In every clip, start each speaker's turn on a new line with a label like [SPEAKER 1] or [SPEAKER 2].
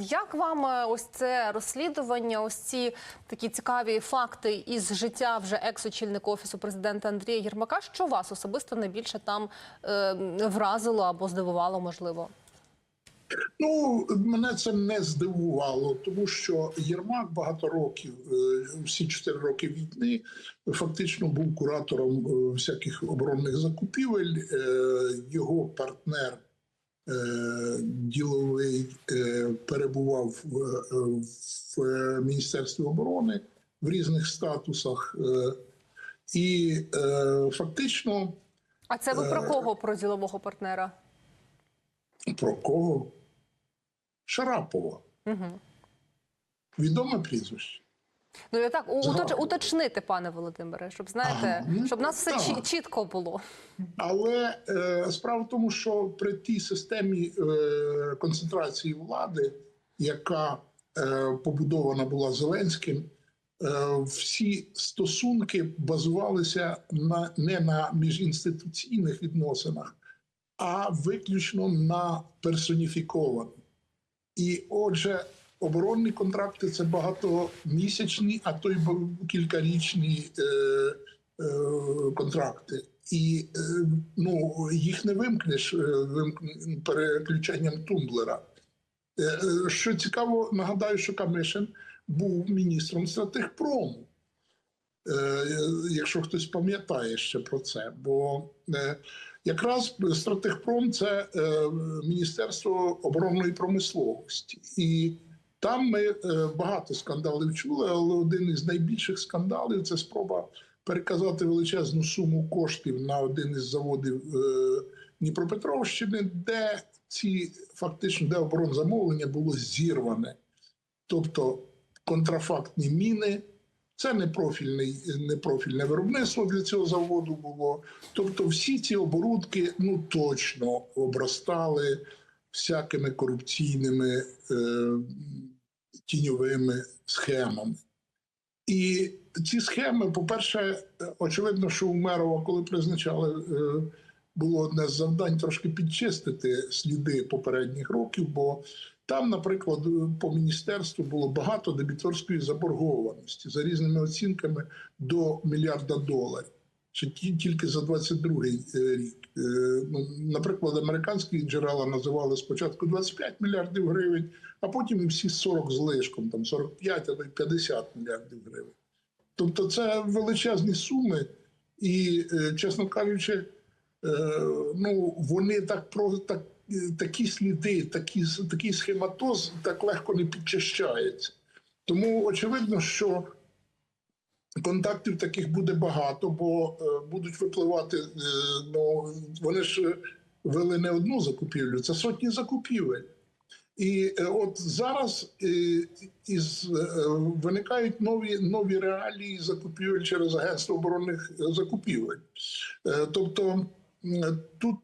[SPEAKER 1] Як вам е, ось це розслідування, ось ці такі цікаві факти із життя вже екс-очільника офісу президента Андрія Єрмака? Що вас особисто найбільше там е, вразило або здивувало, можливо?
[SPEAKER 2] Ну, мене це не здивувало, тому що Єрмак багато років, е, всі чотири роки війни, фактично був куратором е, всяких оборонних закупівель. Його партнер діловий е, перебував в, е, Міністерстві оборони в різних статусах. Е, І е, фактично
[SPEAKER 1] А це ви про
[SPEAKER 2] Е.
[SPEAKER 1] кого? Про ділового партнера?
[SPEAKER 2] про кого? Шарапова.
[SPEAKER 1] Угу.
[SPEAKER 2] Відоме прізвище.
[SPEAKER 1] Ну я так уточ, уточнити, пане Володимире, щоб знаєте,
[SPEAKER 2] Ага, ну,
[SPEAKER 1] щоб нас все
[SPEAKER 2] так.
[SPEAKER 1] чі- чітко було.
[SPEAKER 2] Але е, справа в тому, що при тій системі е, концентрації влади, яка е, побудована була Зеленським, е, всі стосунки базувалися на не на міжінституційних відносинах, а виключно на персоніфікованих. І отже, оборонні контракти це багатомісячні, а то й кількарічні е, е, контракти. І е, ну, їх не вимкнеш е, переключенням тумблера. Е, е, Що цікаво, нагадаю, що Камишин був міністром стратегпрому. Е, Якщо хтось пам'ятає ще про це, бо е, якраз стратегпром це е, Міністерство оборонної промисловості, і там ми е, багато скандалів чули, але один із найбільших скандалів це спроба переказати величезну суму коштів на один із заводів е, Дніпропетровщини, де ці фактично де оборонзамовлення було зірване. Тобто контрафактні міни. Це не профільний, не профільне виробництво для цього заводу було. Тобто, всі ці оборудки ну точно обростали всякими корупційними е, тіньовими схемами. І ці схеми, по-перше, очевидно, що у Мерова, коли призначали, е, було одне з завдань трошки підчистити сліди попередніх років, бо там, наприклад, по міністерству було багато дебіторської заборгованості за різними оцінками до мільярда доларів. Ще тільки за 22 рік. Е, Ну, наприклад, американські джерела називали спочатку 25 мільярдів гривень, а потім і всі 40 з лишком, там 45 або 50 мільярдів гривень. Тобто це величезні суми, і, е, чесно кажучи, е, ну, вони так про так, е, такі сліди, такі, такий схематоз так легко не підчищається. Тому очевидно, що контактів таких буде багато, бо е, будуть випливати. Е, ну, вони ж вели не одну закупівлю, це сотні закупівель. І е, от зараз із виникають нові нові реалії закупівель через агентство оборонних закупівель. Тобто тут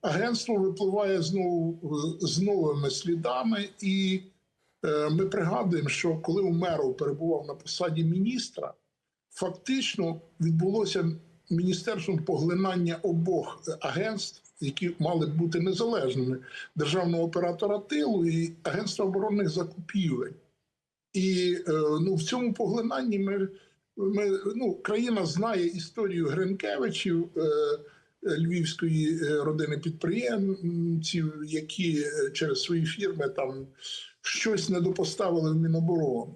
[SPEAKER 2] агентство випливає знову з новими слідами, і ми пригадуємо, що коли Умеров перебував на посаді міністра, фактично відбулося міністерством поглинання обох е, агентств, які мали бути незалежними державного оператора тилу і агентства оборонних закупівель. І е, ну, в цьому поглинанні ми, ми ну, країна знає історію Гринкевичів. Е, Львівської е, родини підприємців, які е, через свої фірми там щось недопоставили в Міноборони.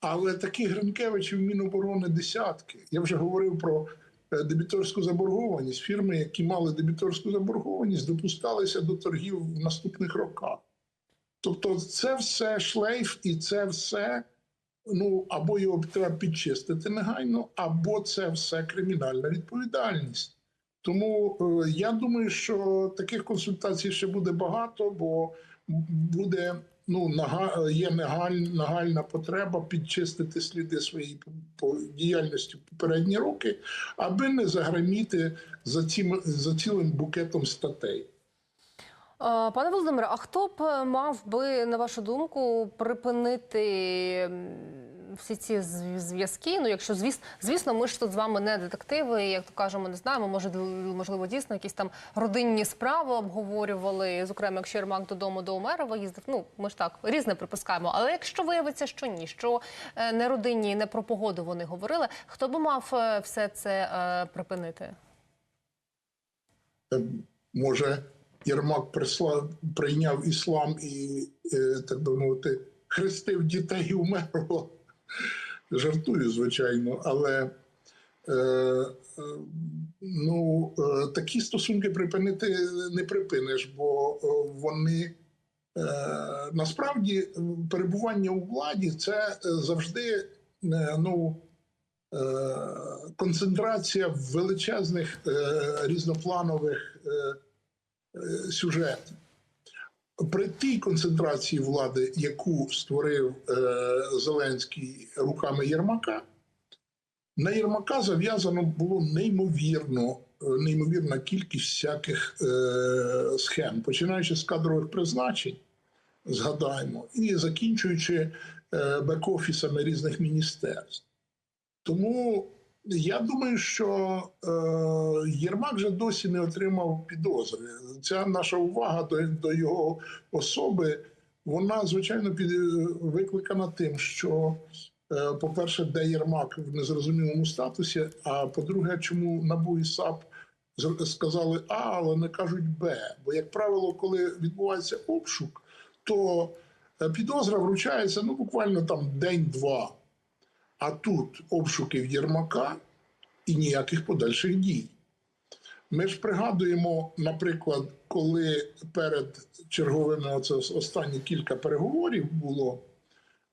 [SPEAKER 2] Але таких Гринкевичів Міноборони десятки. Я вже говорив про е, дебіторську заборгованість. Фірми, які мали дебіторську заборгованість, допускалися до торгів в наступних роках. Тобто, це все шлейф, і це все. Ну або його треба підчистити негайно, або це все кримінальна відповідальність. Тому е, я думаю, що таких консультацій ще буде багато, бо буде ну нага, є нагаль, нагальна потреба підчистити сліди своєї діяльності в попередні роки, аби не заграміти за цим за цілим букетом статей.
[SPEAKER 1] Е, Пане Володимире, а хто б е, мав би, на вашу думку, припинити всі ці зв'язки. Ну, якщо звісно, звісно, ми ж тут з вами не детективи, як то кажемо, не знаємо. Може, можливо, дійсно якісь там родинні справи обговорювали. Зокрема, якщо Єрмак додому до Умерова їздив. Ну ми ж так різне припускаємо. Але якщо виявиться, що ні, що е, не родинні, не про погоду вони говорили, хто би мав е, все це е, припинити?
[SPEAKER 2] Е, Може, Єрмак прислав, прийняв іслам і, так би мовити, хрестив дітей Умерова. Жартую, звичайно, але е, е, ну, е, такі стосунки припинити не припиниш, бо е, вони е, насправді перебування у владі це завжди ну, е, концентрація величезних е, різнопланових е, сюжетів. При тій концентрації влади, яку створив е, Зеленський руками Єрмака, на Єрмака зав'язано було неймовірно, е, неймовірна кількість всяких е, схем, починаючи з кадрових призначень, згадаємо, і закінчуючи е, бек-офісами різних міністерств. Тому я думаю, що е, Єрмак вже досі не отримав підозри. Ця наша увага до, до його особи, вона звичайно під, викликана тим, що, е, по-перше, де Єрмак в незрозумілому статусі. А по-друге, чому НАБУ і САП сказали А, але не кажуть Б. Бо, як правило, коли відбувається обшук, то е, підозра вручається ну буквально там день-два. А тут обшуків Єрмака і ніяких подальших дій. Ми ж пригадуємо, наприклад, коли перед черговими оце останні кілька переговорів було,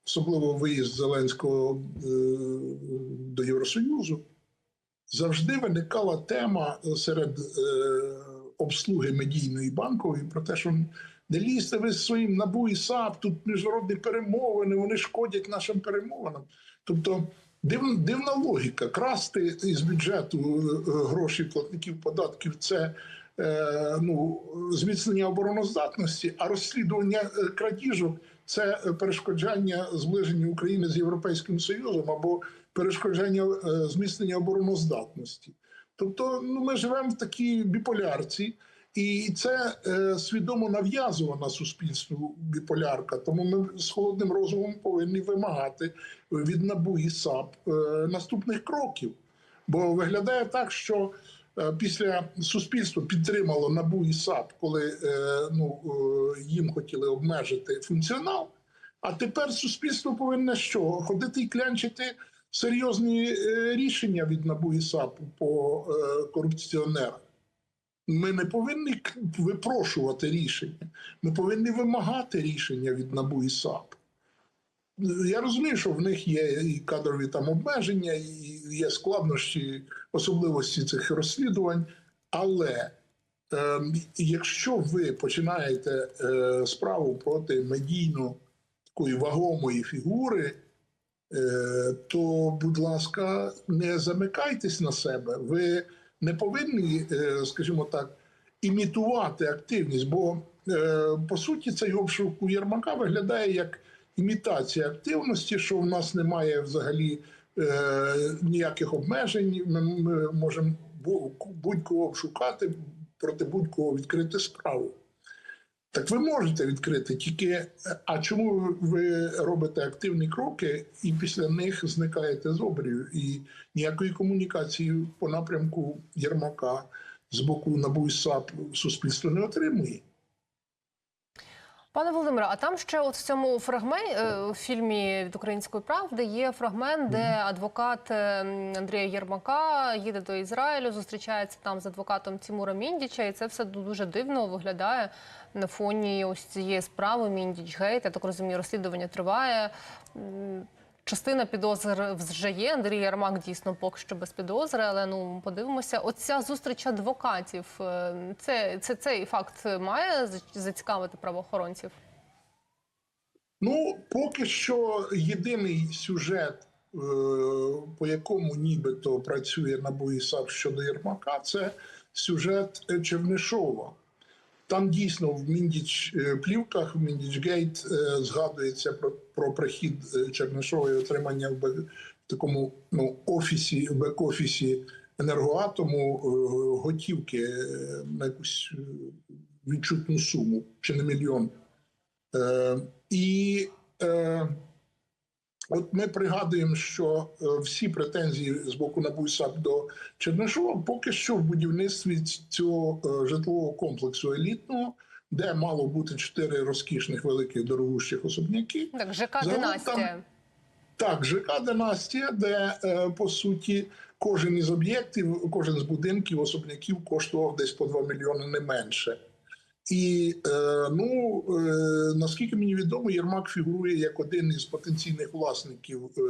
[SPEAKER 2] особливо виїзд Зеленського е, до Євросоюзу, завжди виникала тема серед е, обслуги медійної банкової про те, що не лізьте ви своїм НАБУ і САП, тут міжнародні перемовини, вони шкодять нашим перемовинам. Тобто дивна, дивна логіка. Красти із бюджету е, гроші платників податків це е, ну, зміцнення обороноздатності, а розслідування е, крадіжок це е, перешкоджання зближення України з Європейським Союзом або перешкоджання е, зміцнення обороноздатності. Тобто, ну, ми живемо в такій біполярці. І це е, свідомо нав'язувана суспільству біполярка. Тому ми з холодним розумом повинні вимагати від НАБУ і САП е, наступних кроків. Бо виглядає так, що е, після суспільство підтримало НАБУ і САП, коли е, ну, е, їм хотіли обмежити функціонал. А тепер суспільство повинне що? Ходити і клянчити серйозні е, рішення від НАБУ і САП по е, корупціонерах. Ми не повинні випрошувати рішення. Ми повинні вимагати рішення від НАБУ і САП. Я розумію, що в них є і кадрові там обмеження, і є складнощі, особливості цих розслідувань. Але е, якщо ви починаєте е, справу проти медійно такої вагомої фігури, е, то, будь ласка, не замикайтесь на себе. Ви не повинні, е, скажімо так, імітувати активність, бо е, по суті цей обшук у Єрмака виглядає як імітація активності, що в нас немає взагалі е, ніяких обмежень. Ми, ми можемо будь-кого обшукати, проти будь-кого відкрити справу. Так ви можете відкрити, тільки е, а чому ви робите активні кроки і після них зникаєте з обрію? І ніякої комунікації по напрямку Єрмака з боку НАБУ і САП суспільство не отримує.
[SPEAKER 1] Пане Володимире, а там ще от в цьому фрагменті в фільмі від української правди є фрагмент, де адвокат е, Андрія Єрмака їде до Ізраїлю, зустрічається там з адвокатом Тимура Міндіча, і це все дуже дивно виглядає на фоні ось цієї справи Міндіч Гейт. Я так розумію, розслідування триває. Частина підозр вже є. Андрій Ярмак дійсно поки що без підозри, але ну подивимося. Оця зустріч адвокатів. е, Це, це цей факт має зацікавити правоохоронців.
[SPEAKER 2] Ну, поки що єдиний сюжет, е, по якому нібито працює НАБУ і САП щодо Єрмака, це сюжет Чернишова. Там дійсно в Міндіч е, плівках, в Міндічгейт е, згадується про, про прихід е, Чернишова і отримання в, в такому ну, офісі, бек-офісі енергоатому готівки на якусь відчутну суму, чи не мільйон. Е, і е, от ми пригадуємо, що е, всі претензії з боку НАБУ і САП до Чернишова поки що в будівництві цього е, житлового комплексу елітного, де мало бути чотири розкішних великих дорогущих особняки.
[SPEAKER 1] Так, ЖК Династія.
[SPEAKER 2] Так, ЖК Династія, де е, по суті кожен із об'єктів, кожен з будинків, особняків коштував десь по 2 мільйони не менше. І е, ну е, наскільки мені відомо, Єрмак фігурує як один із потенційних власників е,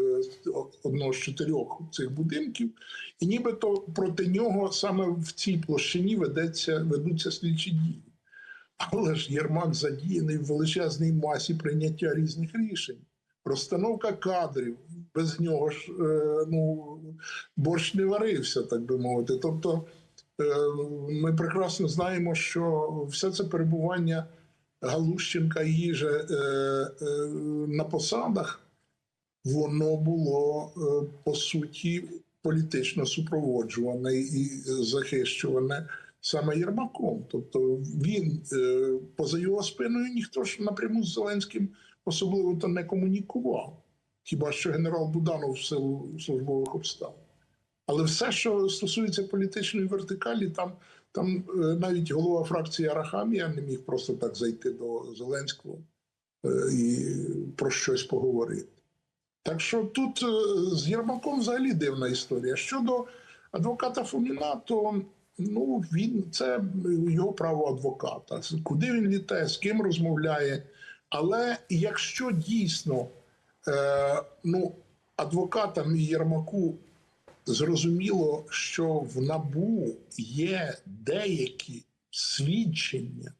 [SPEAKER 2] одного з чотирьох цих будинків, і нібито проти нього саме в цій площині ведеться ведуться слідчі дії. Але ж Єрмак задіяний в величезній масі прийняття різних рішень. Розстановка кадрів без нього ж ну борщ не варився, так би мовити. Тобто, ми прекрасно знаємо, що все це перебування Галущенка і її же е, е, на посадах, воно було е, по суті політично супроводжуване і захищуване саме Єрмаком. Тобто він е, поза його спиною ніхто ж напряму з Зеленським особливо то не комунікував. Хіба що генерал Буданов в силу службових обставин. Але все, що стосується політичної вертикалі, там, там е, навіть голова фракції Арахамія не міг просто так зайти до Зеленського е, і про щось поговорити. Так що тут е, з Єрмаком взагалі дивна історія. Щодо адвоката Фоміна, то ну, він це його право адвоката. Куди він літає, з ким розмовляє. Але якщо дійсно е, ну, адвокатам і Єрмаку зрозуміло, що в НАБУ є деякі свідчення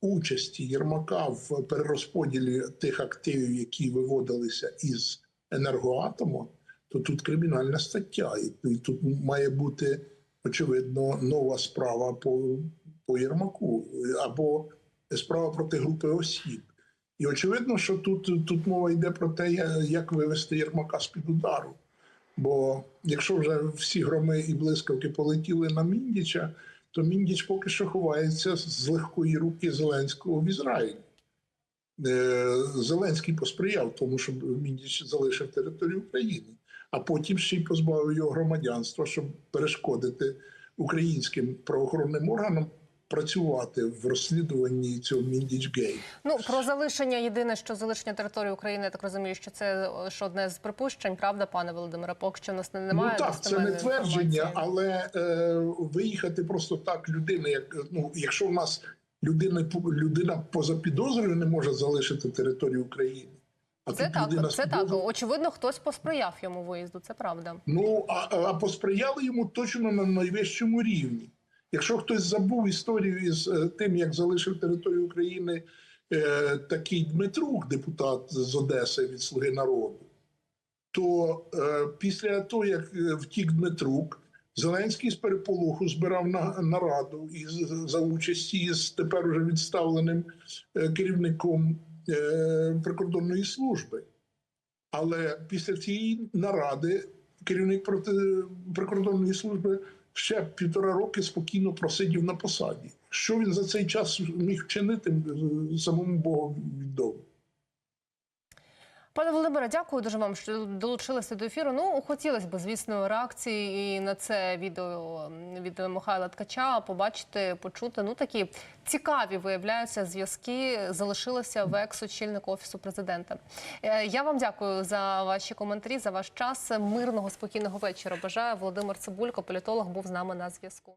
[SPEAKER 2] участі Єрмака в перерозподілі тих активів, які виводилися із енергоатому, то тут кримінальна стаття, і тут має бути очевидно нова справа по, по Єрмаку або справа проти групи осіб. І очевидно, що тут, тут мова йде про те, як вивести Єрмака з-під удару. Бо якщо вже всі громи і блискавки полетіли на Міндіча, то Міндіч поки що ховається з легкої руки Зеленського в Ізраїлі. Е, Зеленський посприяв тому, щоб Міндіч залишив територію України, а потім ще й позбавив його громадянства, щоб перешкодити українським правоохоронним органам працювати в розслідуванні цього Міндіч Гей.
[SPEAKER 1] Ну про залишення єдине, що залишення території України, я так розумію, що це що одне з припущень, правда, пане Володимире? Поки що в нас немає.
[SPEAKER 2] ну так, це не твердження, але е, виїхати просто так людина, як ну, якщо в нас людина людина поза підозрою не може залишити територію України. А
[SPEAKER 1] Це так, це так. Очевидно, хтось посприяв йому виїзду. Це правда.
[SPEAKER 2] Ну а, а посприяли йому точно на найвищому рівні. Якщо хтось забув історію із е, тим, як залишив територію України е, такий Дмитрук, депутат з Одеси від Слуги народу, то е, після того, як е, втік Дмитрук, Зеленський з переполоху збирав на, нараду із, за участі з тепер уже відставленим е, керівником е, прикордонної служби. Але після цієї наради керівник проти прикордонної служби ще півтора роки спокійно просидів на посаді. Що він за цей час міг вчинити, е, самому Богу відомо.
[SPEAKER 1] Пане Володимире, дякую дуже вам, що долучилися до ефіру. Ну, хотілося б, звісно, реакції і на це відео від Михайла Ткача побачити, почути. Ну такі цікаві виявляються зв'язки. Залишилися в екс-очільник офісу президента. Е, Я вам дякую за ваші коментарі, за ваш час. Мирного спокійного вечора. Бажаю Володимир Цибулько, політолог, був з нами на зв'язку.